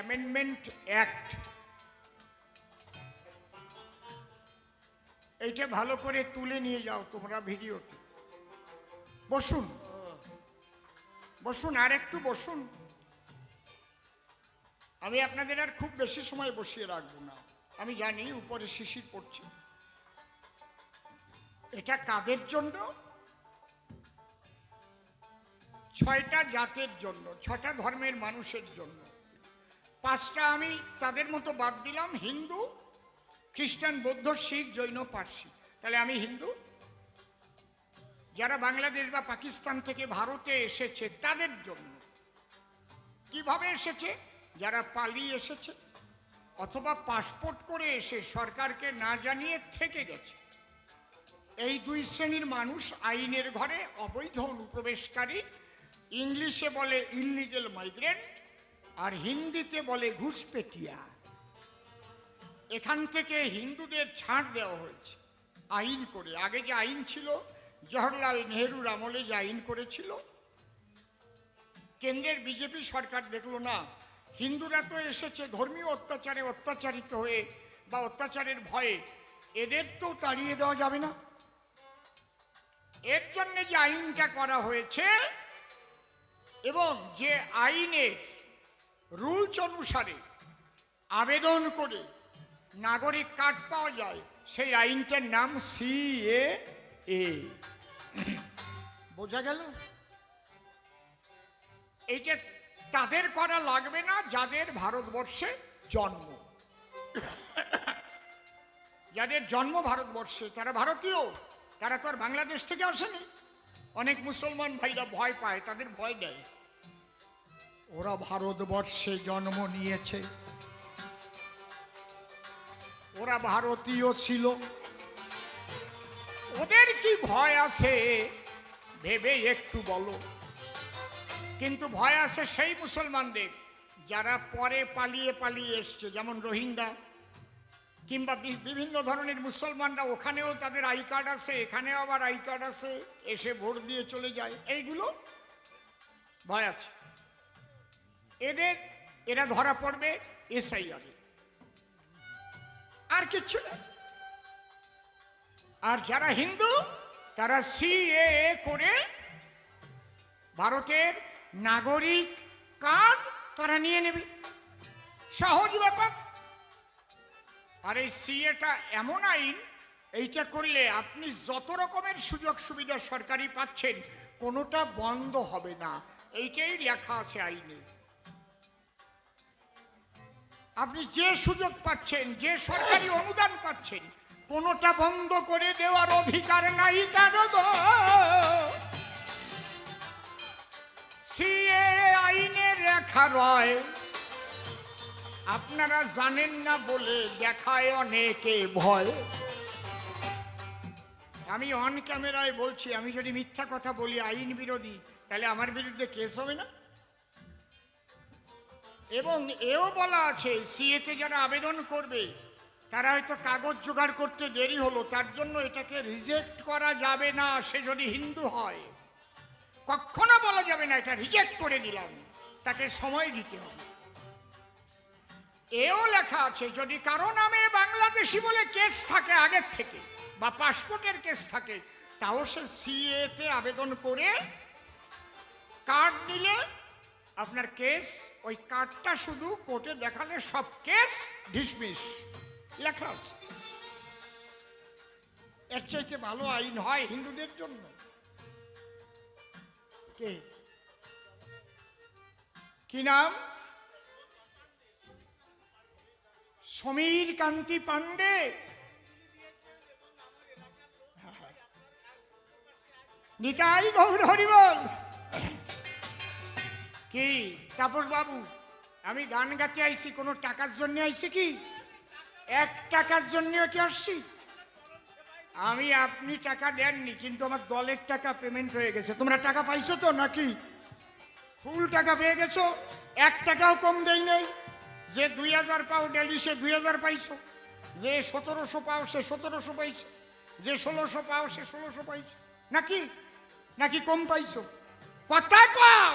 Amendment act এইটা ভালো করে তুলে নিয়ে যাও তোমরা ভিডিওতে বসুন। বসুন, আর একটু বসুন। আমি আপনাদের আর খুব বেশি সময় বসিয়ে রাখব না। আমি জানি উপরে শিশির পড়ছে। এটা কাদের জন্য? ছয়টা জাতের জন্য, ছটা ধর্মের মানুষের জন্য। পাঁচটা আমি তাদের মতো বাদ দিলাম, হিন্দু, খ্রিস্টান, বৌদ্ধ, শিখ, জৈন, পার্সি। তাহলে আমি হিন্দু। যারা বাংলাদেশ বা পাকিস্তান থেকে ভারতে এসেছে, তাদের জন্য। কীভাবে এসেছে? যারা পালিয়ে এসেছে, অথবা পাসপোর্ট করে এসে সরকারকে না জানিয়ে থেকে গেছে। এই দুই শ্রেণির মানুষ আইনের ঘরে অবৈধ অনুপ্রবেশকারী, ইংলিশে বলে ইনলিগেল মাইগ্রেন্ট আর হিন্দিতে বলে ঘুষপেটিয়া। এখান থেকে হিন্দুদের ছাড় দেওয়া হয়েছে। আইন করে। আগে যে আইন ছিল, জওহরলাল নেহরুর আমলে যে আইন করেছিল, কেন্দ্রের বিজেপি সরকার দেখল না, হিন্দুরা তো এসেছে, ধর্মীয় অত্যাচারে অত্যাচারিত হয়ে বা অত্যাচারের ভয়ে, এদের তো তাড়িয়ে দেওয়া যাবে না। এর জন্য যে আইনটা করা হয়েছে, এবং যে আইনের রুলস অনুসারে আবেদন করে নাগরিক কার্ড পাওয়া যায়, সেই আইনটার নাম সি এ এ। বোঝা গেল? এইটা তাদের করা লাগবে না, যাদের ভারতবর্ষে জন্ম। যাদের জন্ম ভারতবর্ষে, তারা ভারতীয়, তারা তো আর বাংলাদেশ থেকে আসেনি। অনেক মুসলমান ভাইরা ভয় পায়, তাদের ভয় দেয়। ওরা ভারতবর্ষে জন্ম নিয়েছে। ওরা ভারতীয় ছিল। ওদের কি ভয় আছে? ভেবে একটু বলো। কিন্তু ভয় আছে সেই মুসলমানদের যারা পরে পালিয়ে পালিয়ে এসছে, যেমন রোহিঙ্গা, কিংবা বিভিন্ন ধরনের মুসলমানরা। ওখানেও তাদের আই কার্ড আছে, এখানেও আবার আই কার্ড আছে। এসে ভোট দিয়ে চলে যায়। এইগুলো ভয় আছে। এদের, এরা ধরা পড়বে এসআইআরে আর কিচ্ছু নেই আর যারা হিন্দু, তারা সিএ করে ভারতের নাগরিক কার্ড তারা নিয়ে নেবে। সহজ ব্যাপার। আর এই সিএটা এমন আইন, এইটা করলে আপনি যত রকমের সুযোগ সুবিধা সরকারি পাচ্ছেন, কোনোটা বন্ধ হবে না। এইটাই লেখা আছে আইনে। আপনি যে সুযোগ পাচ্ছেন, যে সরকারি অনুদান পাচ্ছেন, কোনোটা বন্ধ করে দেওয়ার অধিকার নাই কারও সিএ আইনে লেখা রয়। আপনারা জানেন না বলে দেখায় অনেকে ভয়। আমি অন ক্যামেরায় বলছি, আমি যদি মিথ্যা কথা বলি, আইন বিরোধী, তাহলে আমার বিরুদ্ধে কেস হবে না? এবং এও বলা আছে, সিএতে যারা আবেদন করবে, তারা হয়তো কাগজ জোগাড় করতে দেরি হলো, তার জন্য এটাকে রিজেক্ট করা যাবে না, সে যদি হিন্দু হয়। কখনো বলা যাবে না, এটা রিজেক্ট করে দিলাম, তাকে সময় দিতে হবে। এও লেখা আছে, যদি কারও নামে বাংলাদেশি বলে কেস থাকে আগের থেকে, বা পাসপোর্টের কেস থাকে, তাও সে সিএতে আবেদন করে কার্ড দিলে আপনার কেস ওই কার্ডটা শুধু কোর্টে দেখালে সব কেস ডিসমিস লেখা আছে। এর চাইতে ভালো আইন হয় হিন্দুদের জন্য। কে? কি নাম? সমীর কান্তি পান্ডে নিতাই গৌর হরিবল। কি? তাপস বাবু, আমি গান গাতে আইছি, কোনো টাকার জন্য আইছি কি? এক টাকার জন্য কি আসছি? আমি আপনি টাকা দেননি, কিন্তু আমার দলের টাকা পেমেন্ট হয়ে গেছে। তোমরা টাকা পাইছো তো নাকি? ফুল টাকা পেয়ে গেছো, এক টাকাও কম দেই নাই। যে দুই হাজার পাও ডেলি, সে দুই হাজার পাইছো। যে সতেরোশো পাও, সে সতেরোশো পাইছো। যে ষোলোশো পাও, সে ষোলোশো পাইছো। নাকি? নাকি কম পাইছো? কথা কও!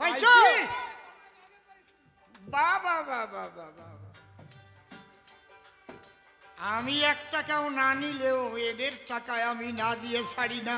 পাইছো। পাইছি। বাবা বাবা বাবা আমি এক টাকাও না নিলেও এদের টাকায় আমি না দিয়ে ছাড়ি না।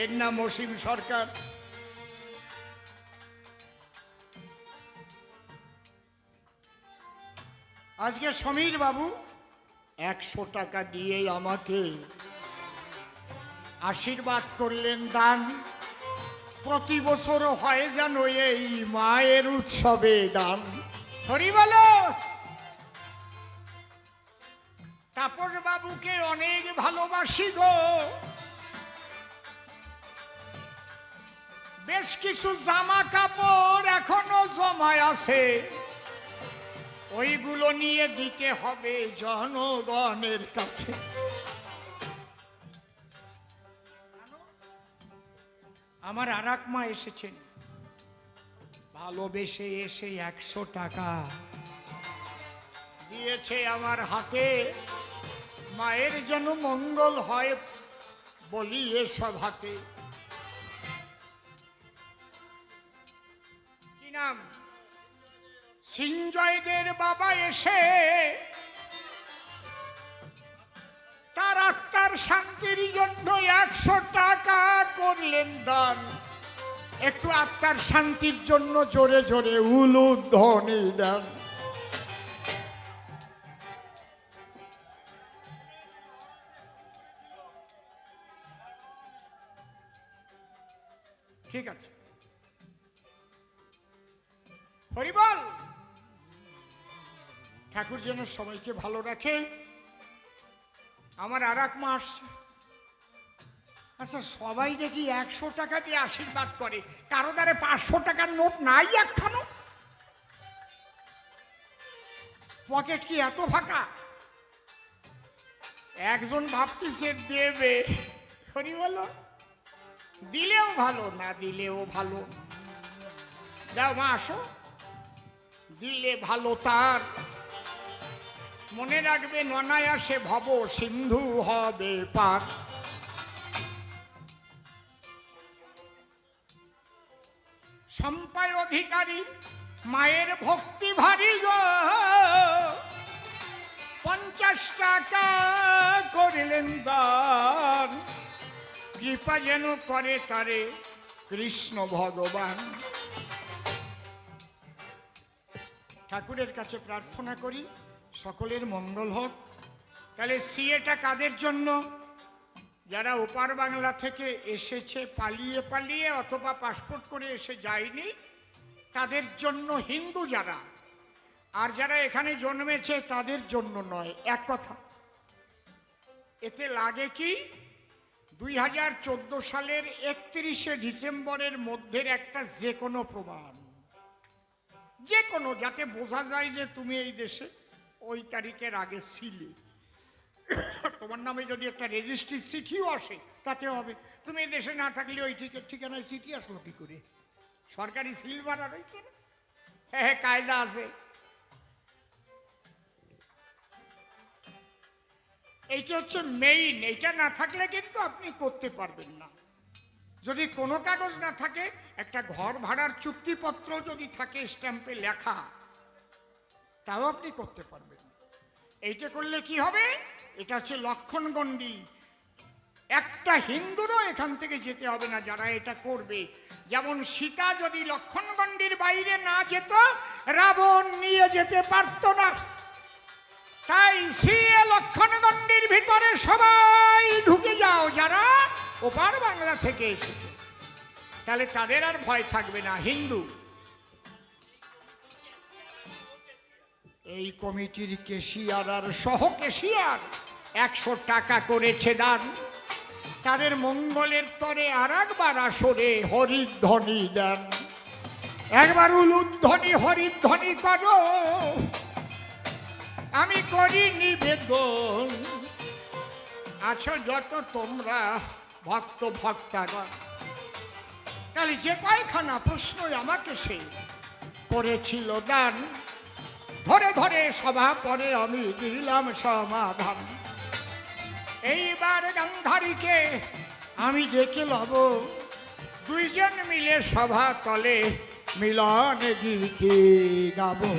এর নাম অসীম সরকার। আজকে সমীর বাবু একশো টাকা দিয়ে আমাকে আশীর্বাদ করলেন দান। প্রতি বছর হয় যেন এই মায়ের উৎসবে দান। হরি বলো। তাপস বাবুকে অনেক ভালোবাসি গো। বেশ কিছু জামা কাপড় এখনও জমায় আছে। ওইগুলো নিয়ে দিতে হবে জনগণের কাছে। আমার আর মা এসেছেন ভালোবেসে এসে একশো টাকা দিয়েছে আমার হাতে। মায়ের যেন মঙ্গল হয় বলি এসব হাতে। কি নাম? সিঞ্জয়দের বাবা এসে তার আত্মার শান্তির জন্য একশো টাকা করলেন দান। একটু আত্মার শান্তির জন্য জোরে জোরে উলুধ্বনি দেন। ঠিক আছে। হরিবল ঠাকুর যেন সবাইকে ভালো রাখে। আমার আর এক মাস। আচ্ছা সবাই দেখি একশো টাকা দিয়ে আশীর্বাদ করে। কারও দ্বারে পাঁচশো টাকার নোট নাই একখানো? পকেট কি এত ফাঁকা? একজন ভাবতেছে, দেবে। হরি বলো দিলেও ভালো, না দিলেও ভালো। দাও মা, আসো। দিলে ভালো তার। মনে রাখবে, ননায়াসে ভব, সিন্ধু হবে পার সম্পায় অধিকারী, মায়ের ভক্তি ভারী গো। পঞ্চাশ টাকা করলেন দান, কৃপা যেন করে তারে কৃষ্ণ ভগবান। ঠাকুরের কাছে প্রার্থনা করি। সকলের মঙ্গল হোক। তাহলে সিএটা কাদের জন্য? যারা ওপার বাংলা থেকে এসেছে, পালিয়ে পালিয়ে অথবা পাসপোর্ট করে এসে যায়নি, তাদের জন্য হিন্দু যারা, আর যারা এখানে জন্মেছে, তাদের জন্য নয়, এক কথা। এতে লাগে কি? দুই হাজার চোদ্দ সালের একত্রিশে ডিসেম্বরের মধ্যের একটা যে কোনো প্রমাণ। যে কোনো, যাতে বোঝা যায় যে তুমি এই দেশে। ওই তারিখের আগে ছিলে। তোমার নামে যদি একটা রেজিস্ট্রি চিঠিও আসে তাতে হবে। তুমি দেশে না থাকলে ওই ঠিক ঠিকানায় চিঠি আসলো কি করে? সরকারি সিল মারা রয়েছে না? হ্যাঁ হ্যাঁ কায়দা আছে। এইটা হচ্ছে মেইন এইটা না থাকলে কিন্তু আপনি করতে পারবেন না। যদি কোনো কাগজ না থাকে, একটা ঘর ভাড়ার চুক্তিপত্র যদি থাকে স্ট্যাম্পে লেখা তাও আপনি করতে পারবেন। এইটা করলে কি হবে? এটা হচ্ছে লক্ষণগণ্ডি একটা হিন্দুরও এখান থেকে যেতে হবে না, যারা এটা করবে। যেমন সীতা যদি লক্ষণগণ্ডির বাইরে না যেত, রাবণ নিয়ে যেতে পারত না। তাই সিএ লক্ষণগণ্ডির ভিতরে সবাই ঢুকে যাও, যারা ওপার বাংলা থেকে এসেছে। তাহলে তাদের আর ভয় থাকবে না, হিন্দু। এই কমিটির কেশিয়ার আর সহ কেশিয়ার একশো টাকা করেছে দান তাদের মঙ্গলের তরে আর একবার আসরে হরিধ্বনি দেন। একবার উলুধ্বনি, হরিধ্বনি করো। আমি করি নিবেদন। আছো যত তোমরা ভক্ত, ভক্তাগণ। তাহলে যে কয়খানা প্রশ্নই আমাকে সে করেছিল দান। ধরে ধরে সভা পরে আমি দিলাম সমাধান। এইবার গান্ধারীকে আমি ডেকে লব। দুইজন মিলে সভা তলে মিলন গীতি গাবো।